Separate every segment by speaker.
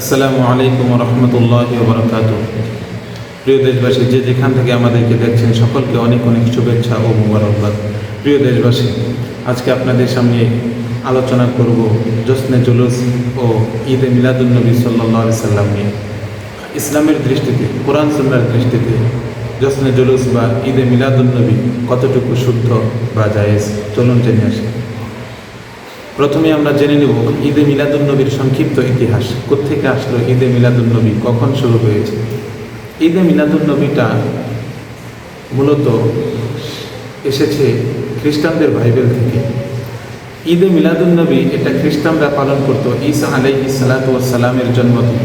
Speaker 1: আসসালামু আলাইকুম রহমতুল্লাহ বরকাত প্রিয় দেশবাসী, যে যেখান থেকে আমাদেরকে দেখছেন, সকলকে অনেক অনেক শুভেচ্ছা ও মুবারকবাদ। প্রিয় দেশবাসী, আজকে আপনাদের সামনে আলোচনা করব জোসনে জুলুস ও ঈদে মিলাদুলনবী সাল্লাহ সাল্লাম নিয়ে। ইসলামের দৃষ্টিতে, কোরআন সুন্নার দৃষ্টিতে জোসনে জুলুস বা ঈদে মিলাদুলনবী কতটুকু শুদ্ধ বা জায়েজ? চলুন জেনে আসি। প্রথমে আমরা জেনে নেব, ঈদে মিলাদুন্নবীর সংক্ষিপ্ত ইতিহাস। কোত্থেকে আসলো ঈদে মিলাদুন্নবী? কখন শুরু হয়েছে? ঈদে মিলাদুন্নবীটা মূলত এসেছে খ্রিস্টানদের বাইবেল থেকে। ঈদে মিলাদুন্নবী এটা খ্রিস্টানরা পালন করতো ঈসা আলাই ইসালাত সালামের জন্মদিন।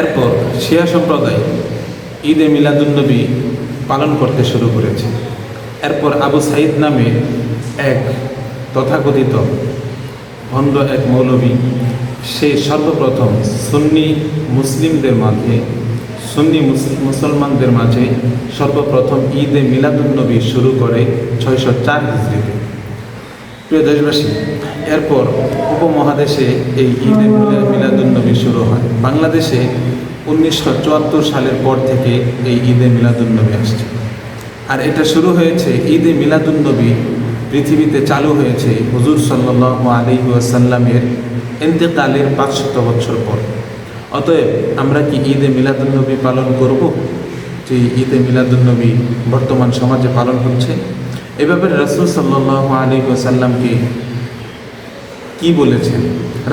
Speaker 1: এরপর শিয়া সম্প্রদায় ঈদে মিলাদুন্নবী পালন করতে শুরু করেছে। এরপর আবু সাইদ নামে এক তথাকথিত ভণ্ড এক মৌলবী, সে সর্বপ্রথম সুন্নি মুসলিমদের মাঝে, সুন্নি মুসলমানদের মাঝে সর্বপ্রথম ঈদে মিলাদুন্নবী শুরু করে ছয়শো চার হিজড়িতে। প্রিয় দেশবাসী, এরপর উপমহাদেশে এই ঈদে মিলা- মিলাদুন্নবী শুরু হয়। বাংলাদেশে উনিশশো চুয়াত্তর সালের পর থেকে এই ঈদে মিলাদুন্নবী আসছে। আর এটা শুরু হয়েছে ঈদে মিলাদুন্নবী পৃথিবীতে চালু হয়েছে হুজুর সাল্লাহ আলী ওয়াসাল্লামের এতেকালের পাঁচশত বছর পর। অতএব আমরা কি ঈদে মিলাদুন্নবী পালন করব? যে ঈদে মিলাদুন্নবী বর্তমান সমাজে পালন হচ্ছে? এ ব্যাপারে রসুল সাল্লাহ আলী ওয়াসাল্লামকে কি বলেছেন?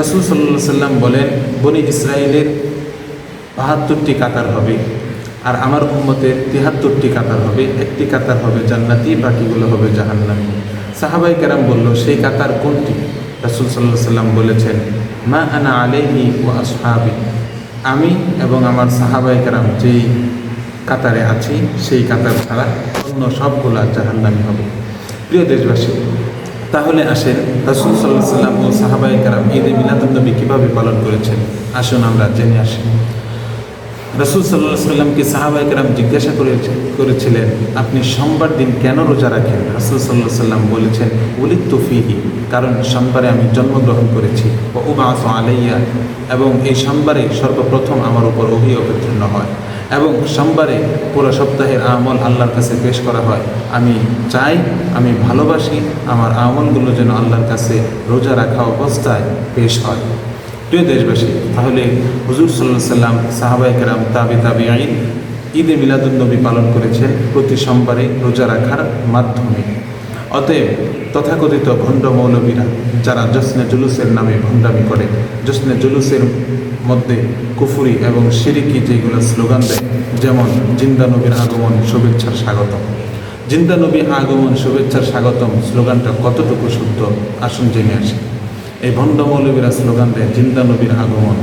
Speaker 1: রসুল সাল্লাহ সাল্লাম বলেন, বনি ইসরায়েলের বাহাত্তরটি কাতার হবে আর আমার উম্মতের তিহাত্তরটি কাতার হবে। একটি কাতার হবে জান্নাতি, বাকিগুলো হবে জাহান্নামি। সাহাবাই কেরাম বলল, সেই কাতার কোনটি? রাসুল সাল্লাহ সাল্লাম বলেছেন, মা আনা আলেহি ও আসহাবি। আমি এবং আমার সাহাবাই কেরাম যেই কাতারে আছি, সেই কাতার ছাড়া অন্য সবগুলা জাহান্নামি হবে। প্রিয় দেশবাসী, তাহলে আসেন রাসুল সাল্লাহ সাল্লাম ও সাহাবাই কারাম ঈদে মিলাদুন্নবী কীভাবে পালন করেছেন? আসুন আমরা জেনে আসি। রসুল সাল্লাহ সাল্লামকে সাহাবাই কারাম জিজ্ঞাসা করেছে করেছিলেন, আপনি সোমবার দিন কেন রোজা রাখেন? রসুল সাল্লাহ সাল্লাম বলেছেন উলিত তুফিহি কারণ সোমবারে আমি জন্মগ্রহণ করেছি। ও উবাস আলাইয়া, এবং এই সোমবারে সর্বপ্রথম আমার উপর অভি অবতীর্ণ হয়। এবং সোমবারে পুরো সপ্তাহের আমল আল্লাহর কাছে পেশ করা হয়। আমি চাই, আমি ভালোবাসি, আমার আমলগুলো যেন আল্লাহর কাছে রোজা রাখা অবস্থায় পেশ হয়। প্রিয় দেশবাসী, তাহলে হুজুর সাল্লাহ সাল্লাম সাহাবাই কেরাম, তাবি তাবি আইন ঈদে মিলাদুন্নবী পালন করেছেন প্রতি সোমবারে রোজা রাখার মাধ্যমে। অতএব তথাকথিত ভণ্ড মৌলবীরা যারা জশ্নে জুলুসের নামে ভণ্ডামি করে, জশ্নে জুলুসের মধ্যে কুফুরি এবং সিরিকি যেগুলো স্লোগান দেয়, যেমন, জিন্দা নবীর আগমন, শুভেচ্ছার স্বাগতম। জিন্দা নবী আগমন, শুভেচ্ছার স্বাগতম স্লোগানটা কতটুকু শুদ্ধ? আসুন জেনে আসি। এই ভণ্ড মৌলবীরা স্লোগান দেয়, জিন্দা নবীর আগমন।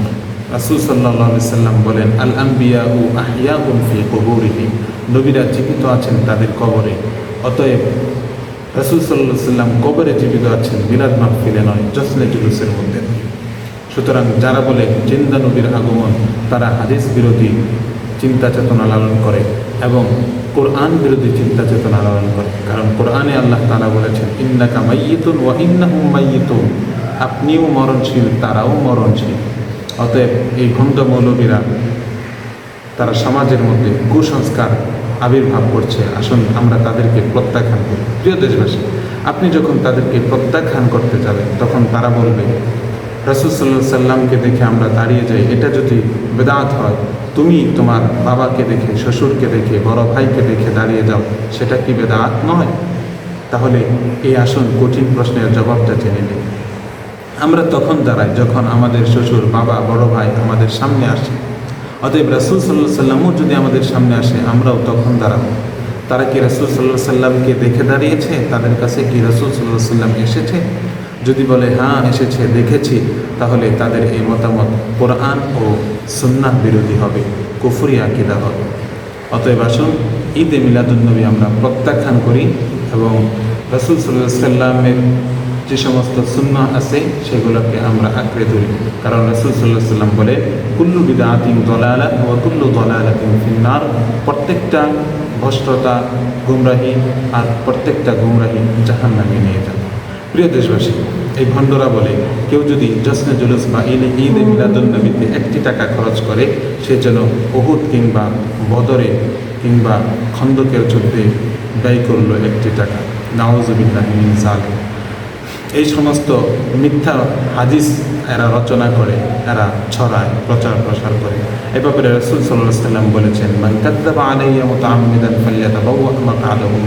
Speaker 1: রাসুল সাল্লাহ সাল্লাম বলেন আল আম্বিয়া ও আহিয়া উলফি কবরিহি। নবীরা জীবিত আছেন তাদের কবরে। অতএব রাসুল সাল্লাহ সাল্লাম কবরে জীবিত আছেন মিলাদ মাহফিলে নয় জসনে জুলুসের মধ্যে। সুতরাং যারা বলে, জিন্দা নবীর আগমন, তারা হাদিস বিরোধী চিন্তা চেতনা লালন করে এবং কোরআন বিরোধী চিন্তা চেতনা লালন করে। কারণ কোরআনে আল্লাহ তারা বলেছেন, ইন্নাকা মাইয়িতুন ওয়া ইন্নাহুম মাইয়িতুন। আপনিও মরণশীল, তারাও মরণশীল। অতএব এই ভণ্ড মৌলবীরা তারা সমাজের মধ্যে কুসংস্কার আবির্ভাব করছে। আসুন আমরা তাদেরকে প্রত্যাখ্যান করি। প্রিয় দেশবাসী, আপনি যখন তাদেরকে প্রত্যাখ্যান করতে যাবেন, তখন তারা বলবে, রসুল সাল্লামকে দেখে আমরা দাঁড়িয়ে যাই। এটা যদি বেদাত হয়, তুমি তোমার বাবাকে দেখে, শ্বশুরকে দেখে, বড় ভাইকে দেখে দাঁড়িয়ে যাও, সেটা কি বেদাত নয়? তাহলে এই আসন কঠিন প্রশ্নের জবাবটা জেনে নিই। আমরা তখন দাঁড়াই, যখন আমাদের শ্বশুর, বাবা, বড় ভাই আমাদের সামনে আসে। অতএব রাসুল সাল্লাহ সাল্লামও যদি আমাদের সামনে আসে, আমরাও তখন দাঁড়াবো। তারা কি রাসুল সাল্লাহ সাল্লামকে দেখে দাঁড়িয়েছে? তাদের কাছে কি রাসুল সাল্লাহ সাল্লাম এসেছে? যদি বলে হ্যাঁ এসেছে, দেখেছি, তাহলে তাদের এই মতামত কোরআন ও সুন্নাহ বিরোধী হবে, কুফুরি আকিদা হবে। অতএব আসুন, ঈদে মিলাদুলনবী আমরা প্রত্যাখ্যান করি এবং রসুল সাল্লাহ সাল্লামের যে সমস্ত সুন্না আছে, সেগুলোকে আমরা আঁকড়ে ধরি। কারণ রসুল সাল্লাহ সাল্লাম বলে, কুল্লু আতিম দলালা ও কুল্লু দলালা ফিন্নার। প্রত্যেকটা ভ্রষ্টতা গুমরাহি আর প্রত্যেকটা গুমরাহি জাহান নামে নিয়ে যাবে। প্রিয় দেশবাসী, এই ভণ্ডরা বলে, কেউ যদি জশ্নে জুলুস বা ঈদে ঈদে মিলাদুলনবীতে একটি টাকা খরচ করে, সে যেন বহুত কিংবা বদরে কিংবা খন্দকের যুদ্ধে ব্যয় করল একটি টাকা। নওয়াজবিল্লাহ মিন জালিম এই সমস্ত মিথ্যা হাদিস এরা রচনা করে, এরা ছড়ায়, প্রচার প্রসার করে। এ ব্যাপারে রসুল সাল্লাহ সাল্লাম বলেছেন, মান কাদ্দাবা আলাইয়া মুতাআম্মিদান ফালিয়াতাবাওয়া মাকআদাহু বাবু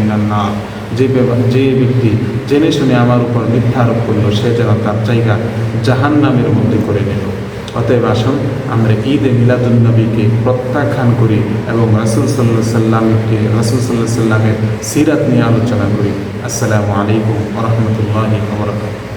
Speaker 1: যে যে ব্যক্তি জেনে শুনে আমার উপর মিথ্যা আরোপ করল, সে যেন তার জায়গা জাহান্নামের মধ্যে করে নিল। অতএব আসুন, আমরা ঈদে মিলাদুলনবীকে প্রত্যাখ্যান করি এবং রসুল সাল্লাহ সাল্লামকে রসুল সাল্লাহ সাল্লামের সিরাত নিয়ে আলোচনা করি। আসসালামু আলাইকুম রহমতুল্লাহ ওবরাকাতুহু